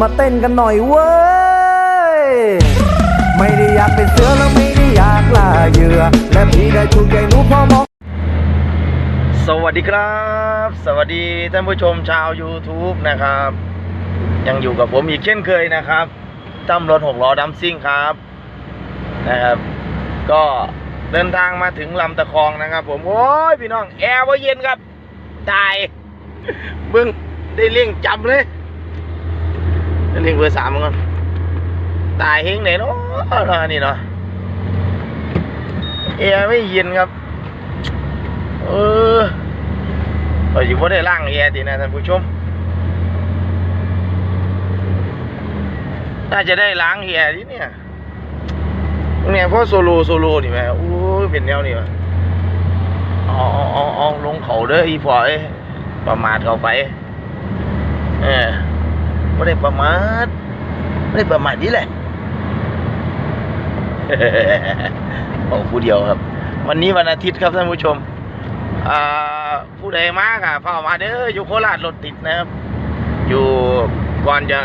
มาเต้นกันหน่อยเว้ย ไม่ได้อยากเป็นเสือแล้วไม่ได้อยากล่าเหยื่อ และพี่ได้ถูกใจหนูพอมองสวัสดีครับ สวัสดีท่านผู้ชมชาว YouTube นะครับ ยังอยู่กับผมอีกเช่นเคยนะครับตั้มรถหกล้อดัมซิ่งครับนะครับ ก็เดินทางมาถึงลำตะคองนะครับ ผมโอ้ยพี่น้องแอร์ว่าเย็นครับตายเบิ้งได้เลี่ยงจำเลย ได้เองเบอร์สามมันก่อนตายเฮงไหนเนาะนี่เนาะแอร์ไม่เย็นครับ เออเราอยู่ว่าได้ล่างแอร์ดีนะท่านผู้ชม น่าจะได้ล้างแอร์ดิเนี่ยเนี่ยเพราะโซโลโซโลนี่แม่โอ้เป็นแนวนี่วะอ๋ออ๋ออ๋อลงเขาเด้ออีพอยประมาทเขาไป เออ ไม่ได้ประมาทไม่ได้ประมาทนี่แหละบอกผู้เดียวครับ วันนี้วันอาทิตย์ครับท่านผู้ชม อ่า ผู้ใดมากอะเฝ้ามาเด้ออยู่โคราชรถติดนะครับ อยู่ก่อนจะ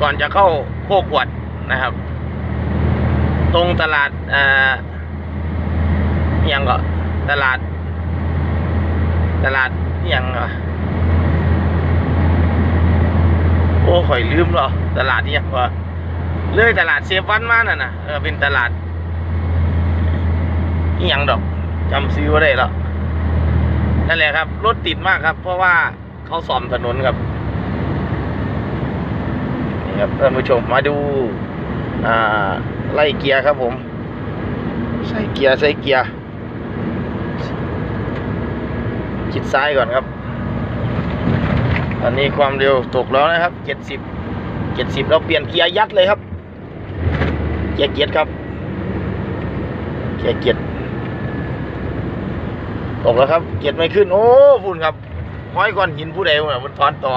ก่อนจะเข้าโคกวดนะครับ ตรงตลาดอ่าอิหยังก็ตลาด ตลาดอิหยังก็โอ้ข่อยลืมเหรอตลาดอิหยังก็เลยตลาดเซฟวันมาน่ะนะเออเป็นตลาดอิหยังดอกจำซื้อว่าได้แล้วนั่นแหละครับ รถติดมากครับ เพราะว่าเขาซ่อมถนนครับนี่ครับท่านผู้ชมมาดูอ่าไล่เกียร์ครับผม ใส่เกียร์ใส่เกียร์ชิดซ้ายก่อนครับ ตอนนี้ความเร็วตกแล้วนะครับเจ็ดสิบเจ็ดสิบเราเปลี่ยนเกียร์ยัดเลยครับเกียร์เกียร์ครับเกียร์เกียร์ตกแล้วครับ เกียร์ไม่ขึ้น โอ้พุ่นครับห้อยก้อนหินผู้ใดวะมันทอนต่อ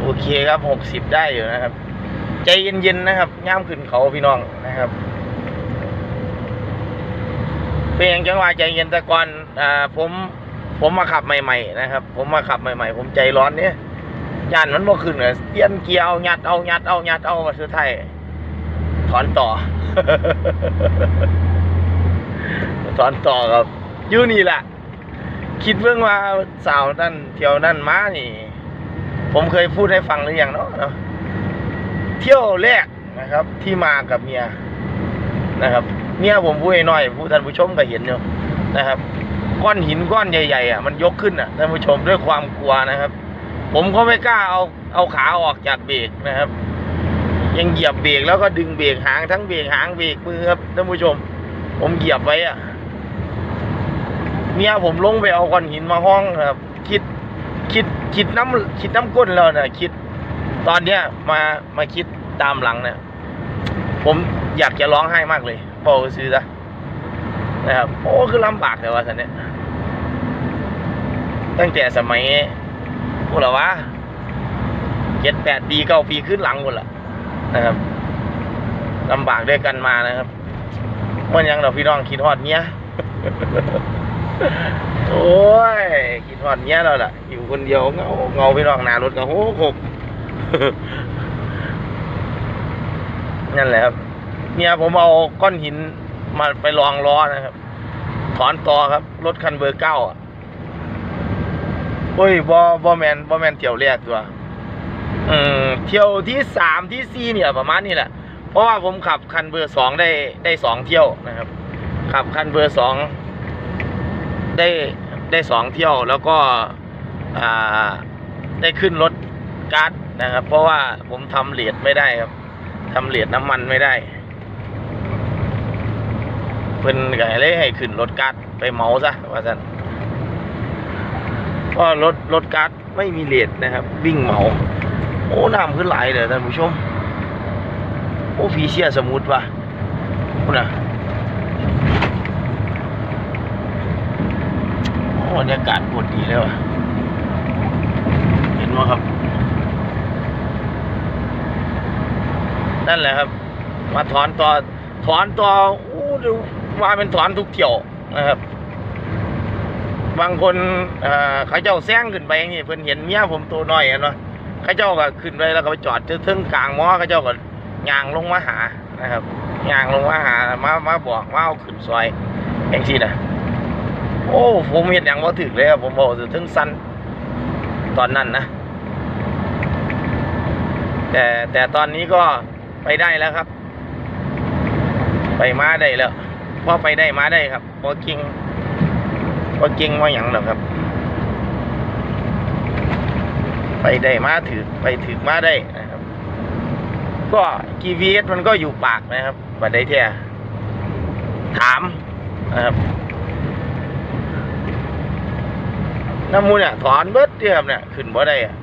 โอเคครับหกสิบได้อยู่นะครับ ใจเย็นๆนะครับย่ามขึ้นเขาพี่น้องนะครับเป็นอย่างจังหวะใจเย็นแต่ก่อนอ่าผม ผมมาขับใหม่ๆนะครับ ผมมาขับใหม่ๆ ผมใจร้อนเนี่ยยานมันบ่ขึ้นเลยเปลี่ยนเกียร์เอายัดเอายัดเอายัดเอามาสุดท้ายถอนต่อ ถอนต่อครับอยู่นี่แหละคิดเรื่องว่าสาวนั่นเที่ยวนั่นมานี่ ผมเคยพูดให้ฟังหรือยังเนาะเนาะเที่ยวแรกนะครับ ที่มากับเมียนะครับเมียผมพูดน้อยผู้ท่านผู้ชมก็เห็นอยู่นะครับ ก้อนหินก้อนใหญ่ๆอะมันยกขึ้นอะท่านผู้ชมด้วยความกลัวนะครับ ผมก็ไม่กล้าเอาเอาขาออกจากเบรกนะครับ ยังเหยียบเบรกแล้วก็ดึงเบรกหางทั้งเบรกหางเบรกมือครับท่านผู้ชม ผมเหยียบไว้อะเมียผมลงไปเอาก้อนหินมาห้องครับ คิดคิดคิดน้ำคิดน้ำก้นแล้วนะคิด ตอนเนี้ยมามาคิดตามหลังเนี่ยผมอยากจะร้องไห้มากเลยบอกซื้อซะ นะครับโอ้คือลำบากแต่ว่าสันเนี่ยตั้งแต่สมัยพวกเราวะเจ็ดแปดปีเก้าปีขึ้นหลังหมดละนะครับลำบากด้วยกันมานะครับมันยังเราพี่น้องคิดฮอดเนี้ยโอ้ยคิดฮอดเนี้ยแล้วล่ะ อยู่คนเดียวเงาเงาพี่น้องหนารถก็โหกหกนั่นแหละครับเนี่ยผมเอาก้อนหิน มาไปลองล้อนะครับ ถอนต่อครับ รถคันเบอร์เก้าอะโอ้ยบอบอแมนบอแมนเที่ยวแรกตัวอืมเที่ยวที่สามที่สี่เนี่ยประมาณนี้แหละ เพราะว่าผมขับคันเบอร์สองได้ได้สองเที่ยวนะครับ ขับคันเบอร์สองได้ได้สองเที่ยวแล้วก็อ่าได้ขึ้นรถการ์ดนะครับ เพราะว่าผมทำเหรียญไม่ได้ครับทำเหรียญน้ำมันไม่ได้ เพิ่นก็เลยให้ขึ้นรถการ์ดไปเมาซะว่าซั่นเพราะรถรถการ์ดไม่มีเหรียญนะครับ วิ่งเมาโอ้น้ำขึ้นไหลายเลยท่านผู้ชม โอ้ผีเชียสมุทว่ะคุณน่ะอ้บรรยากาศปวดดีเลยว่ะเห็นไหมครับ นั่นแหละครับ มาถอนตัวถอนตัวอู้ดู ว่าเป็นถอนทุกเที่ยวนะครับ บางคนเขาเจ้าแซงขึ้นไปอย่างนี้เพิ่นเห็นเมียผมตัวน้อยเนาะเข้าเจ้าก็ขึ้นไปแล้วก็ไปจอดเทึ่งกลางม้อเข้าเจ้าก็ย่างลงมาหานะครับย่างลงมาหามามาบอกมาเอาขึ้นซอยอย่างที่นะโอ้ผมเห็นอย่างว่าถึกเลยครับผมบอกถึงสั้นตอนนั้นนะ แต่แต่ตอนนี้ก็ไปได้แล้วครับ ไปมาได้แล้ว พอไปได้มาได้ครับพอเก่งพอเก่งว่าอย่างหรอกครับ ไปได้มาถือไปถือมาได้นะครับ ก็ GPS มันก็อยู่ปากนะครับบัดได้เท่ยถามนะครับน้ำมูลเนี่ยถอนเบิดเทียมเนี่ยขึ้นบ่ได้อะ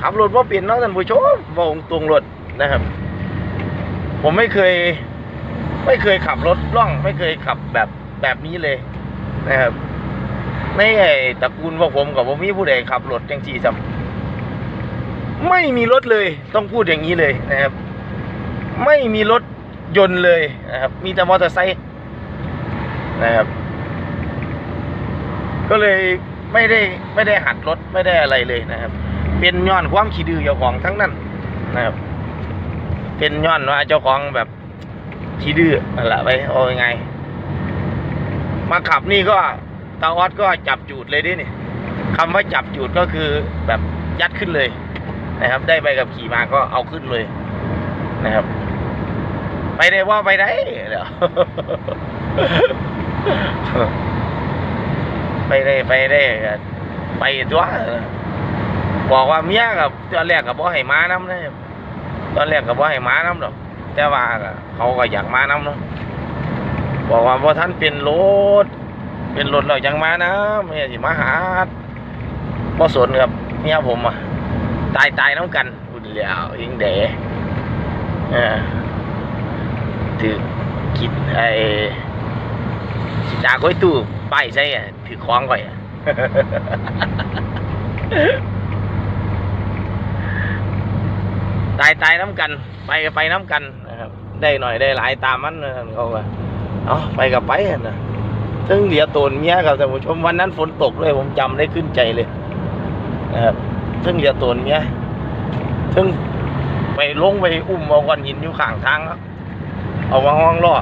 ขับรถว่าเปลี่ยนเนาะท่านผู้ชมบอกตรงรถนะครับ ผมไม่เคย ไม่เคยขับรถล่อง ไม่เคยขับแบบแบบนี้เลยนะครับในไอ้ตระกูลพวกผมกับผมมีผู้ใดขับรถจังสี่ซ้ำไม่มีรถเลยต้องพูดอย่างนี้เลยนะครับ ไม่มีรถยนต์เลยนะครับ มีแต่มอเตอร์ไซค์นะครับ ก็เลยไม่ได้ไม่ได้หัดรถไม่ได้อะไรเลยนะครับ เป็นย้อนความขี้ดื้อเจ้าของทั้งนั้นนะครับ เป็นย้อนว่าเจ้าของแบบ ขี้ดื้อนั่นแหละไปเอายังไง มาขับนี่ก็ตาออดก็จับจูดเลยดินี่คำว่าจับจูดก็คือแบบยัดขึ้นเลย นะครับ ได้ใบกับขี่มาก็เอาขึ้นเลย นะครับ ไปได้ว่าไปได้เดี๋ยวไปได้ไปได้ไปตัวบอกว่าเมียกับตอนแรกกับบ่ให้มาน้ำนะตอนแรกกับบ่ให้มาน้ำดอก แต่ว่าเขาก็อยากมาน้ำเนาะบอกว่าพอท่านเป็นรถเป็นรถเรายังมานะไม่ใช่สิมาหาบ่สนครับเมียผมอะตายตายน้ำกันอุ่นแล้วยิงเด๋เออถือคิดไอ้จาก้อยตู้ป้ายใช่อะถือคล้องก่อยอะ ตายตายน้ำกัน ไปก็ไปน้ำกันนะครับ ได้หน่อยได้หลายตามมันนเขาก็เอาไปกับไปนะซึ่งเดี๋ยวตนเมียกับท่านผู้ชมวันนั้นฝนตกเลยผมจำได้ขึ้นใจเลยนะครับซึ่งเดี๋ยวตนเมียซึ่งไปลงไปอุ้มเอาก้อนหินอยู่ข้างทางแล้วเอาวางห้องล่อ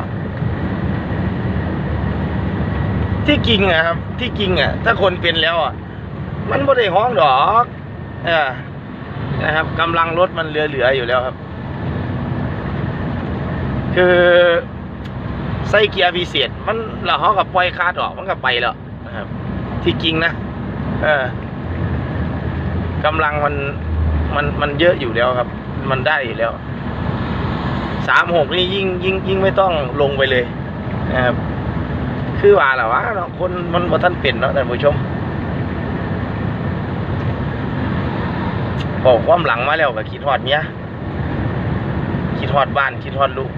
ที่จริงอะครับ ที่จริงอะถ้าคนเป็นแล้วอะมันไม่ได้ห้องดอก เออ นะครับกำลังรถมันเหลือๆอยู่แล้วครับ คือใส่เกียร์พิเศษ มันเราเขากับปล่อยคาดออกมันก็ไปแล้วนะครับ ที่จริงนะเออกำลังมันมันมันเยอะอยู่แล้วครับ มันได้อยู่แล้วสามหกนี่ยิ่งยิ่งยิ่งไม่ต้องลงไปเลยนะครับคือว่าหละวะเนาะคนมันบ่ท่านเป็นเนาะท่านผู้ชม บอกความหลังมาแล้วก็คิดฮอดเมียคิดฮอดบ้านคิดฮอดลูก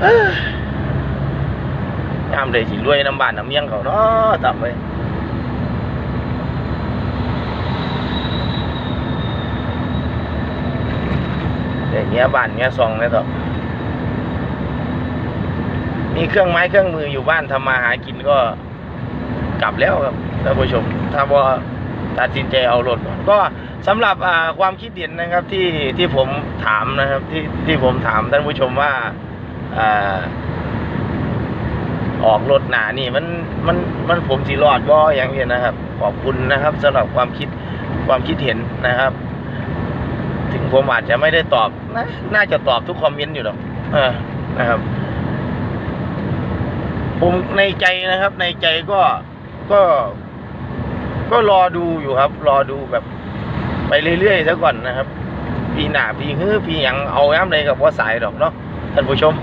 เอ้ยามเลยสิรวยน้ำบ้านน้ำเมียงเขาเนาะตับไปแต่เมียบ้านเมียซองเลยต่อมีเครื่องไม้เครื่องมืออยู่บ้านทำมาหากินก็ กลับแล้วครับท่านผู้ชม ถ้าว่าตัดสินใจเอารถก่อนก็สำหรับความคิดเห็นนะครับที่ที่ผมถามนะครับที่ที่ผมถามท่านผู้ชมว่าออกรถหนานี่มันมันมันผมสีรอดบ่อย่างเงี้ยนะครับ ขอบคุณนะครับสำหรับความคิดความคิดเห็นนะครับ ถึงผมอาจจะไม่ได้ตอบนะน่าจะตอบทุกคอมเมนต์อยู่หรอกนะครับผมในใจนะครับ ในใจก็ ก็ ก็รอดูอยู่ครับ รอดูแบบ ไปเรื่อยๆซะก่อนนะครับ ปีหน้าปีฮื้อปีหยังเอาแอมเลยกับว่าสายดอกเนาะท่านผู้ชม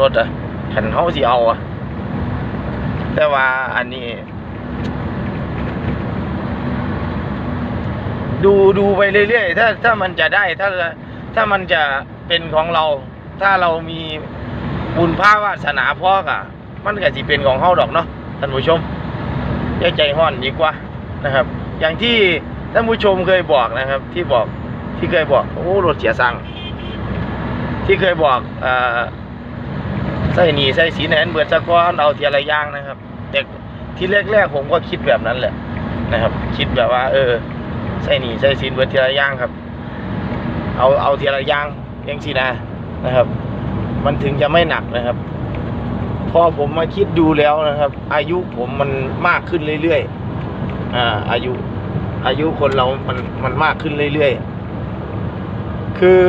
รถอะขันเฮาสิเอาอะแต่ว่าอันนี้ ดูดูไปเรื่อยๆถ้าถ้ามันจะได้ถ้าถ้ามันจะเป็นของเรา ถ้าเรามีบุญภาวาสนาพ่อกอะมันก็สิเป็นของเฮาดอกเนาะท่านผู้ชม อย่าใจห้อนดีกว่านะครับ อย่างที่ท่านผู้ชมเคยบอกนะครับ ที่บอกที่เคยบอกโอ้รถเสียสังที่เคยบอกอ่อใส่หนีใส่สีแหนนเบิดสะก้อนเอาเทียระอยางนะครับแต่ที่แรกๆผมก็คิดแบบนั้นแหละนะครับ คิดแบบว่า เออใส่หนีใส่สินเบิดทีละย่างครับ เอาเอาเทีละย่างยังสินะนะครับ มันถึงจะไม่หนักนะครับ พอผมมาคิดดูแล้วนะครับ อายุผมมันมากขึ้นเรื่อยๆอ่าอายุอายุคนเรา มันมันมากขึ้นเรื่อยๆ คือ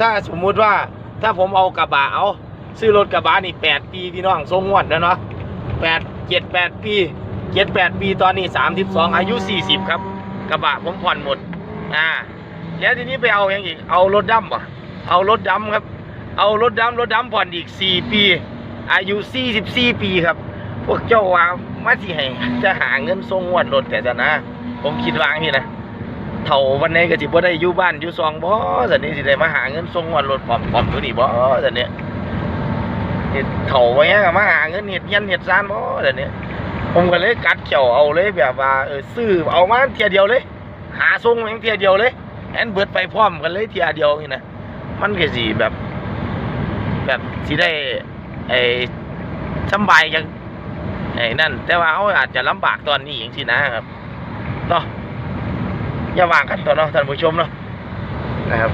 ถ้าสมมุติว่าถ้าผมเอากระบะเอาซื้อรถกระบะนี่แปดปีพี่น้องทรงงวดแล้วเนาะแปดเจ็ดแปดปีเจ็ดแปดปีตอนนี้สามสิบสองอายุสี่สิบครับ กระบะผมผ่อนหมด อ่า แล้วทีนี้ไปเอาอย่างอีก เอารถดำป่ะเอารถดำครับ เอารถดำรถดำผ่อนอีกสี่ปี อายุสี่สิบสี่ปีครับ พวกเจ้าว่ามาที่ให้จะหาเงินทรงงวดรถแต่จะนะ ผมคิดว่างนี้นะเท่าวันนี้ก็สิบ่ได้อยู่บ้านอยู่ซองบ่สันนี้สิได้มาหาเงินทรงงวดรถพร้อมพร้อมอยู่นี่บ่สันนี้เฮ็ดเท่าไว้ก็มาหาเงินเฮ็ดเฮียนเฮ็ดซานบ่สันนี้ผมก็เลยกัดเขียวเอาเลยแบบว่าเออซื้อเอามาเทียเดียวเลย หาทรงแม่งเทียเดียวเลยแอนเบิดไปพร้อมกันเลยเทียเดียวนี่นะมันก็สิแบบ แบบสิได้ ไอ้สำบายจังไอ้นั่น แต่ว่าเขาอาจจะลำบากตอนนี้อย่างที่นะครับเนาะอย่าวางกันต่อเนาะท่านผู้ชมเนาะนะครับ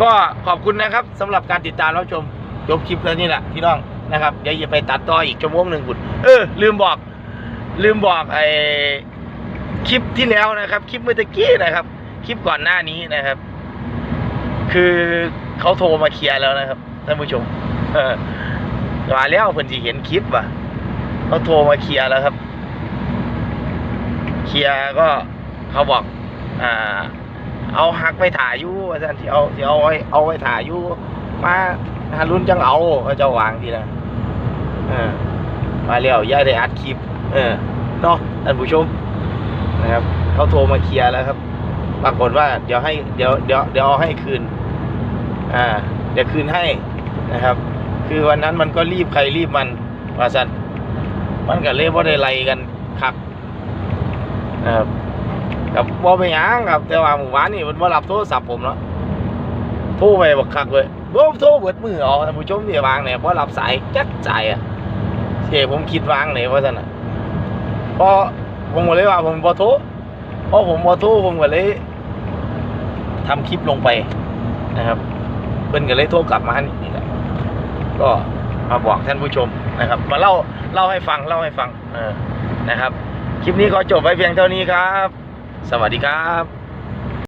ก็ขอบคุณนะครับสำหรับการติดตามรับชมจบคลิปแล้วนี่แหละพี่น้องนะครับเดี๋ยวอย่าไปตัดต่ออีกชั่วโมงหนึ่งคุณเออ ลืมบอก ลืมบอกไอ้คลิปที่แล้วนะครับ คลิปเมื่อตะกี้นะครับ คลิปก่อนหน้านี้นะครับ คือ เขาโทรมาเคลียร์แล้วนะครับท่านผู้ชมเออมาแล้วเพิ่นสิเห็นคลิปว่ะเขาโทรมาเคลียร์แล้วครับ เคลียร์ก็เขาบอก อ่า เอาหักไปถ่ายอยู่ว่าซั่นที่เอาที่เอาไว้เอาไว้ถ่ายอยู่มาหารุ่นจังเอาเขาเจะวางทีนะเออมาแล้วย่าได้อัดคลิป เออเนาะท่านผู้ชมนะครับเขาโทรมาเคลียร์แล้วครับ ปรากฏว่าเดี๋ยวให้เดี๋ยวเดี๋ยวเดี๋ยวเอาให้คืน อ่าเดี๋ยวคืนให้นะครับ คือวันนั้นมันก็รีบใครรีบมันว่าสันมันก็เลยว่าได้ไล่กันคักนะครับกับว่าไปหยังครับแต่ว่าหมู่บ้านนี่มันว่ารับโทรศัพท์ผมเนาะโทรไปบักคักเลยบ่โทรเบิดมือเอาท่านผู้ชมที่วางเนี่ยเพราะรับสายจักจ่ายอะเสียผมคิดวางเนี่ยว่าสันอะพราะผมก็เลยว่าผมบ่โทรเพราะผมบ่โทรผมก็เลยทำคลิปลงไปนะครับ เพิ่นก็เลยโทรกลับมานี่แหละก็มาบอกท่านผู้ชมนะครับ มาเล่าเล่าให้ฟังเล่าให้ฟังเออนะครับ คลิปนี้ขอจบไว้เพียงเท่านี้ครับ สวัสดีครับ